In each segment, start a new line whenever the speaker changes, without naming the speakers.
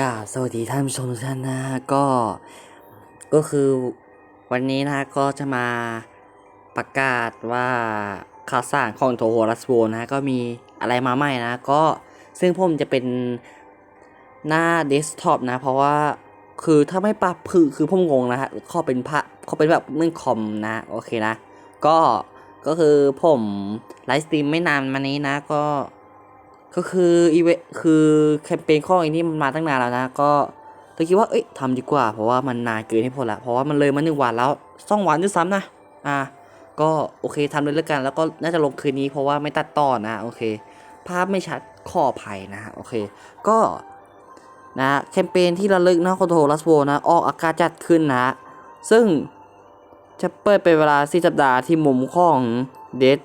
กาสวัสดีท่านผู้ชมทุกท่านนะก็ ก็คือวันนี้นะก็จะมาประกาศว่าข่าวสารของโทโฮรัสโวนะก็มีอะไรมาใหม่นะ ก็ซึ่งผมจะเป็นหน้าเดสก์ท็อปนะ เพราะว่าคือถ้าไม่ปรับคือคือผมงงนะฮะข้อเป็นพระเขาเป็นแบบเรื่องคอมนะ โอเคนะ ก็ก็คือผมไลฟ์สตรีมไม่นานมานี้นะ ก็ ก็คืออีเวคือแคมเปญข้ออันนี้มันมาตั้งนานแล้วนะ ก็เลยคิดว่าเอ้ยทำดีกว่า เพราะว่ามันนานเกินให้พอละเพราะว่ามันเลยมาหนึ่งวันแล้วสองวันด้วยซ้ำนะอ่าก็โอเคทำเลยแล้วกัน แล้วก็น่าจะลงคืนนี้เพราะว่าไม่ตัดต่อนะโอเค ภาพไม่ชัดขออภัยนะโอเค ก็นะแคมเปญที่ระลึกนะคอนโทรลัสโวนะออกอากาศจัดขึ้นนะซึ่งจะเปิดเป็นเวลา4สัปดาห์ที่มุมของเด d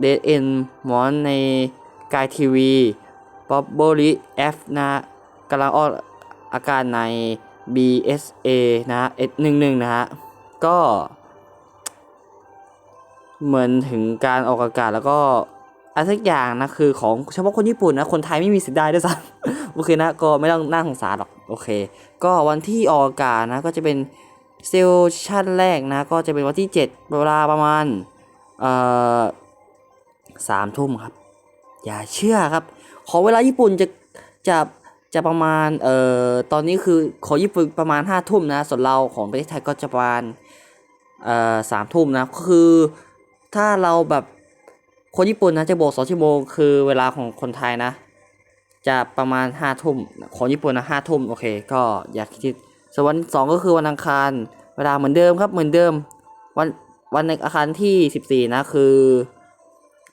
เด d เอ็นมอนใน กายทีวีป๊อบโบลิเอฟนะกำลังออกอากาศใน BSA นะ S11 นะฮะ ก็ เหมือนถึงการออกอากาศแล้วก็อะไรสักอย่างนะ คือของเฉพาะคนญี่ปุ่นนะ คนไทยไม่มีสิทธิ์ได้ด้วยซ้ำโอเคนะ ก็ไม่ต้องน่าสงสารหรอก โอเค ก็วันที่ออกอากาศนะ ก็จะเป็นเซลชั่นแรกนะ ก็จะเป็นวันที่ 7 เวลาประมาณ เอ่อสามทุ่มครับ อย่าเชื่อครับ ขอเวลาญี่ปุ่นจะจะจะประมาณเอ่อตอนนี้คือขอญี่ปุ่นประมาณห้าทุ่มนะส่วนเราของประเทศไทยก็จะประมาณเอ่อสามทุ่มนะก็คือถ้าเราแบบคนญี่ปุ่นนะจะบวกสองชั่วโมงคือเวลาของคนไทยนะ จะประมาณห้าทุ่มของญี่ปุ่นนะห้าทุ่มโอเค ก็อยากคิดส่วนวันสองก็คือวันอังคาร เวลาเหมือนเดิมครับเหมือนเดิม วันวันอังคารที่สิบสี่นะคือ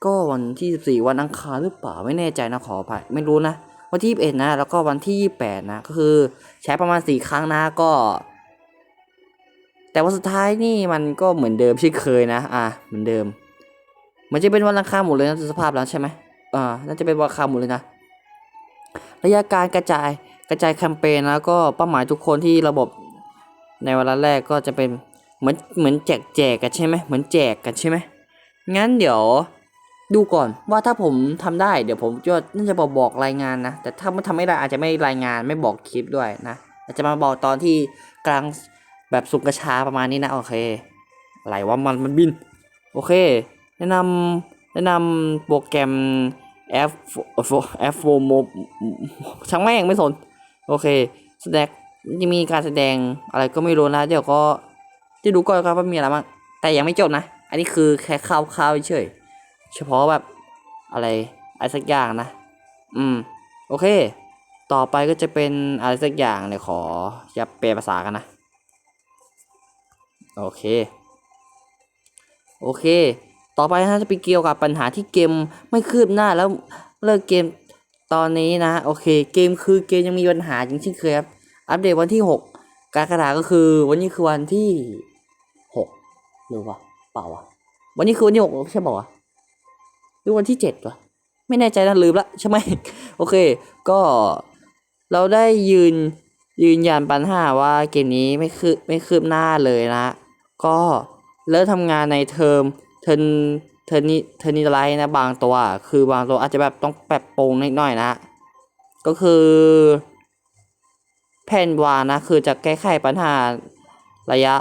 ก็วันที่สิบสี่วันอังคารหรือเปล่าไม่แน่ใจนะขออภัยไม่รู้นะ วันที่ยี่สิบเอ็ดนะแล้วก็วันที่ยี่แปดนะ ก็คือใช้ประมาณสี่ครั้งนะก็ แต่วันสุดท้ายนี่มันก็เหมือนเดิมเช่นเคยนะ อะเหมือนเดิม มันจะเป็นวันอังคารหมดเลยนะสภาพแล้วใช่ไหมอ่าน่าจะเป็นวันอังคารหมดเลยนะระยะการกระจายกระจายแคมเปญแล้วก็เป้าหมายทุกคนที่ระบบในวันแรกก็จะเป็นเหมือนเหมือนแจกแจกกันใช่ไหมเหมือนแจกกันใช่ไหมงั้นเดี๋ยว ดูก่อนว่าถ้าผมทำได้เดี๋ยวผมจะน่าจะบอกบอกรายงานนะ แต่ถ้ามันทำไม่ได้อาจจะไม่รายงานไม่บอกคลิปด้วยนะ อาจจะมาบอกตอนที่กลางแบบสุกกระชาประมาณนี้นะโอเคอะไรว่ามันมันบิน โอเค แนะนำแนะนำโปรแกรม F F 4 Mo ช่างแม่งไม่สน โอเคแสดงจะมีการแสดงอะไรก็ไม่รู้นะ เดี๋ยวก็จะดูก่อนครับว่ามีอะไรบ้างแต่ยังไม่จบนะ อันนี้คือแค่คร่าวๆเฉย เฉพาะแบบอะไรอะไรสักอย่างนะ อืม โอเค ต่อไปก็จะเป็นอะไรสักอย่างเดี๋ยขอจะแปลภาษากันนะ โอเค โอเค ต่อไปนะจะเป็นเกี่ยวกับปัญหาที่เกมไม่คืบหน้าแล้วเลิกเกมตอนนี้นะ โอเค เกมคือเกมยังมีปัญหาจริงๆเคยครับ อัปเดตวันที่ 6กรกฎาก็คือวันนี้คือวันที่6หรือว่าเปล่าวะวันนี้คือวันที่6ใช่เปล่าวะ รือวันที่7วะไม่แน่ใจนะลืมละใช่ไหมโอเค ก็เราได้ยืนยืนยันปัญหาว่าเกมนี้ไม่คืบไม่คืบหน้าเลยนะ ก็เริ่มทำงานในเทอมเทอร์เทอร์นีเทอร์นิไลท์นะบางตัว คือบางตัวอาจจะแบบต้องแปรปรุงนิดหน่อยนะ ก็คือแผนวานะ คือจะแก้ไขปัญหาระยะ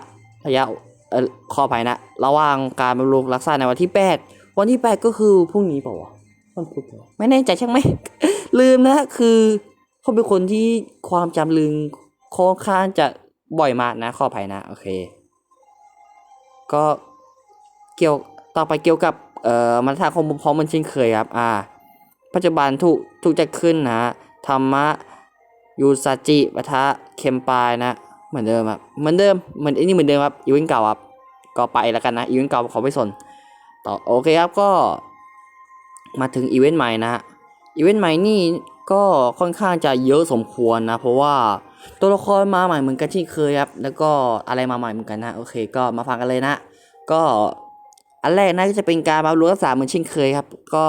ระยะเอ่อขออภัยนะ ระหว่างการบำรุงรักษาในวันที่ 8 วันที่8ก็คือพรุ่งนี้เปล่าวะวันพุธเหรอไม่แน่ใจใช่ไหม ลืมนะคือผมเป็นคนที่ความจำลืมค่อนข้างจะบ่อยมากนะขออภัยนะ โอเค ก็เกี่ยวต่อไปเกี่ยวกับเอ่อมาตรฐานของพร้อมมันเช่นเคยครับ อ่า ปัจจุบันถูกถูกจัดขึ้นนะธรรมะยูซาจิปะทะเคมปายนะเหมือนเดิมครับเหมือนเดิมเหมือนไอ้นี่เหมือนเดิมครับอีเวนต์เก่าครับก็ไปแล้วกันนะอีเวนต์เก่าขอไม่สน ต่อโอเคครับก็มาถึงอีเวนต์ใหม่นะอีเวนต์ใหม่นี่ก็ค่อนข้างจะเยอะสมควรนะ เพราะว่าตัวละครมาใหม่เหมือนกันที่เคยครับ แล้วก็อะไรมาใหม่เหมือนกันนะโอเค ก็มาฟังกันเลยนะ ก็อันแรกนะก็จะเป็นการบำรุงรักษาเหมือนเช่นเคยครับ ก็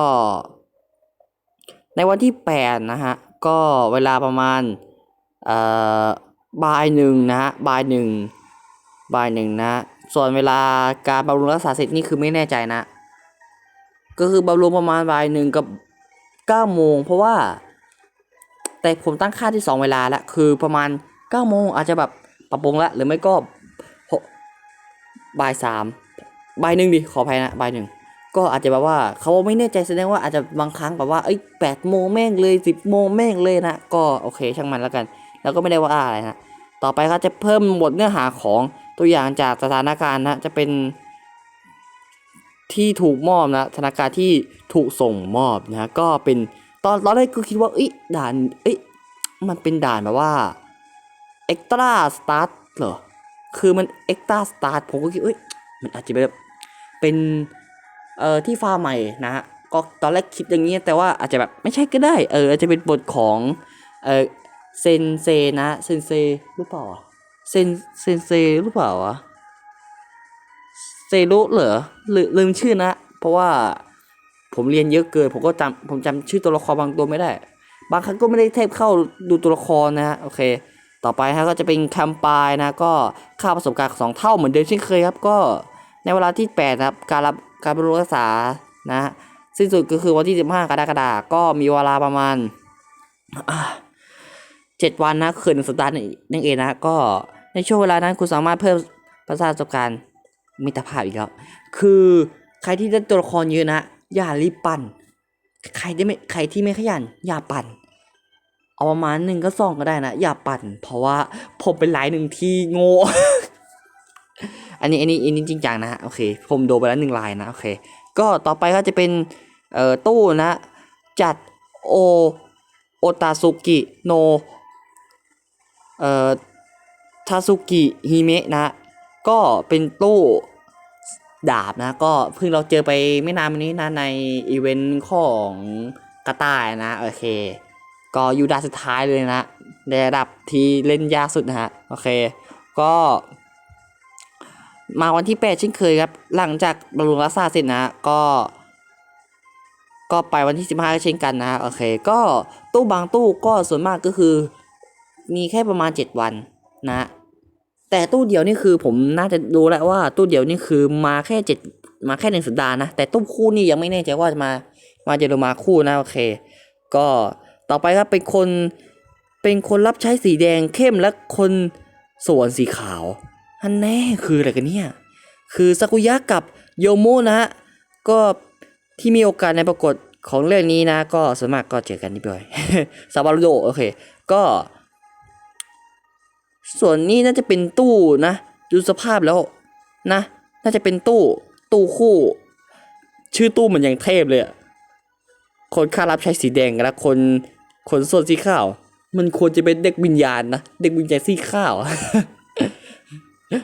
ในวันที่แปดนะฮะก็เวลาประมาณเอ่อบ่ายหนึ่งนะฮะบ่ายหนึ่งบ่ายหนึ่งนะ ส่วนเวลาการบำรุงรักษาเสร็จนี่คือไม่แน่ใจนะ ก็คือบำรุงประมาณบ่ายหนึ่งกับเก้าโมงเพราะว่า แต่ผมตั้งค่าที่2เวลาล้วคือประมาณ9โมงอาจจะแบบปรับปรุงละหรือไม่ก็บ่ายสามบ่ายหนึ่งดิขออภัยนะบ่ายหนึ่งก็อาจจะแบบว่าเขาไม่แน่ใจแสดงว่าอาจจะบางครั้งแบบว่าเอ้ยแปดโมงแม่งเลยสิบโมงแม่งเลยนะก็โอเคช่างมันแล้วกัน แล้วก็ไม่ได้ว่าอะไรนะต่อไปก็จะเพิ่มบทเนื้อหาของ ตัวอย่างจากสถานการณ์นะจะเป็นที่ถูกมอบนะธนาคารที่ถูกส่งมอบนะก็เป็นตอนตอนแรกก็คิดว่าเอ้ยด่านเอ้ยมันเป็นด่านแบบว่า extra start เหรอคือมัน extra start ผมก็คิดเอ้ยมันอาจจะแบบเป็นเอ่อที่ฟาร์มใหม่นะฮะก็ตอนแรกคิดอย่างนี้แต่ว่าอาจจะแบบไม่ใช่ก็ได้เอออาจจะเป็นบทของเออเซนเซนะเซนเซหรือเปล่าอ เซนเซนเซหรือเปล่าวะเซรุเหรอลืลืมชื่อนะ เพราะว่าผมเรียนเยอะเกิน ผมก็จำผมจำชื่อตัวละครบางตัวไม่ได้ บางครั้งก็ไม่ได้เทพเข้าดูตัวละครนะฮะโอเค ต่อไปฮะก็จะเป็นแคมปายนะ ก็ค่าประสบการณ์สองเท่าเหมือนเดิมเช่นเคยครับ ก็ในเวลาที่8นะครับ การรับการบำรุงรักษานะสิ้นสุดก็คือวันที่15กรกฎาคมก็มีเวลาประมาณเจ็ดวันนะคืนสัปดาห์นั่นเองนะก็ ในช่วงเวลานั้นคุณสามารถเพิ่มประสบการณ์มิตรภาพอีกแล้ว คือใครที่ได้ตัวละครเยอะนะ อย่ารีบปั่น ใครที่ไม่ใครที่ไม่ขยัน อย่าปั่น เอาประมาณหนึ่งก็สองก็ได้นะ อย่าปั่น เพราะว่าผมเป็นหลายหนึ่งที่โง่ อันนี้อันนี้อันนี้จริงจังนะฮะโอเค ผมโดนไปแล้วหนึ่งลายนะโอเค ก็ต่อไปก็จะเป็นเอ่อตู้นะ จัดโอโอตาสุกิโนเอ่อ ทาสุกิฮิเมะนะ ก็เป็นตู้ดาบนะ ก็เพิ่งเราเจอไปไม่นานมานี้นะ ในอีเวนต์ของกระต่ายนะ โอเค ก็อยู่ดาสุดท้ายเลยนะในระดับที่เล่นยากสุดนะฮะ โอเค ก็ มาวันที่ 8 เช่นเคยครับ หลังจากบำรุงรักษาเสร็จนะ ก็ ก็ไปวันที่ 15 เช่นกันนะ โอเค ก็ตู้บางตู้ก็ส่วนมากก็คือ มีแค่ประมาณ 7 วันนะ แต่ตู้เดียวนี่คือผมน่าจะรู้แล้วว่าตู้เดียวนี่คือมาแค่เจ็ดมาแค่หนึ่งสัปดาห์นะ แต่ตู้คู่นี่ยังไม่แน่ใจว่าจะมามาจะมาคู่นะโอเค ก็ต่อไปครับเป็นคนเป็นคนรับใช้สีแดงเข้มและคนสวนสีขาวอันแน่คืออะไรกันเนี่ย คือซากุยะกับโยโมนะก็ที่มีโอกาสในปรากฏของเรื่องนี้นะ ก็ส่วนมากก็เจอกันนิดหน่อยซาบารุโดโอเค ก็ ส่วนนี้น่าจะเป็นตู้นะ ดูสภาพแล้วนะ น่าจะเป็นตู้ ตู้คู่ ชื่อตู้เหมือนอย่างเทพเลยอะคนค่ารับใช้สีแดงและคนคนส่วนสีขาว มันควรจะเป็นเด็กวิญญาณนะ เด็กวิญญาณสีขาว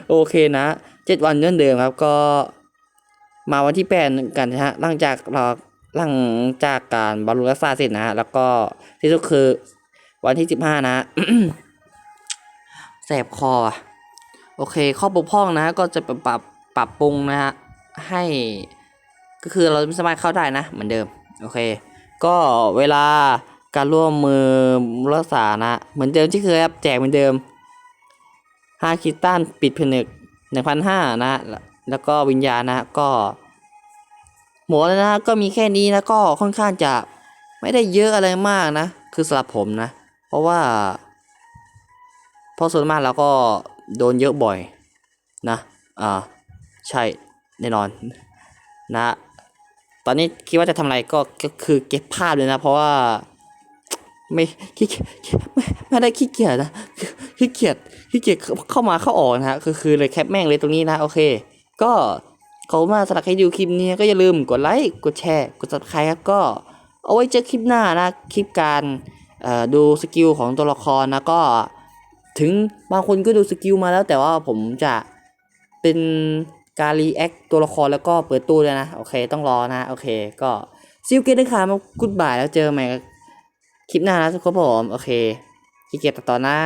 โอเคนะเจ็ดวันเหมือนเดิมครับก็ มาวันที่แปดกันนะฮะหลังจากเราหลังจากการบรรลุรักษาเสร็จนะฮะแล้วก็ที่สุดคือวันที่สิบห้านะ แสบคอ โอเค ข้อบกพร่องนะก็จะปรับปรับปรับปรุงนะฮะให้ก็คือเราไม่สามารถเข้าได้นะ เหมือนเดิม โอเค ก็เวลาการร่วมมือรักษานะ เหมือนเดิมที่เคยครับแจกเหมือนเดิมห้าคิดตันปิดผนึกหนึ่งพันห้านะแล้วก็วิญญาณนะก็หมดแล้วนะก็มีแค่นี้นะก็ค่อนข้างจะไม่ได้เยอะอะไรมากนะ คือสำหรับผมนะ เพราะว่า เพราะส่วนมากเราก็โดนเยอะบ่อยนะอ่าใช่แน่นอนนะตอนนี้คิดว่าจะทำอะไรก็ก็คือเก็บภาพเลยนะ เพราะว่าไม่ขี้ไม่ไม่ได้ขี้เกียจนะขี้เกียจขี้เกียจเข้ามาเข้าออกนะฮะคือคือเลยแคปแม่งเลยตรงนี้นะโอเค ก็เขอบคุณมาสำหรับใครดูคลิปนี้ก็อย่าลืมกดไลค์กดแชร์กด subscribe ครับก็เอาไว้เจอคลิปหน้านะคลิปการดูสกิลของตัวละครนะก็ ถึงบางคนก็ดูสกิลมาแล้ว แต่ว่าผมจะเป็นการรีแอคตัวละครแล้วก็เปิดตู้เลยนะ โอเค ต้องรอนะ โอเคก็ซิลเกตนะคะมากุดบ่ายแล้วเจอใหม่คลิปหน้านะทุกคนผม โอเคขี้เกียจตัดต่อนะ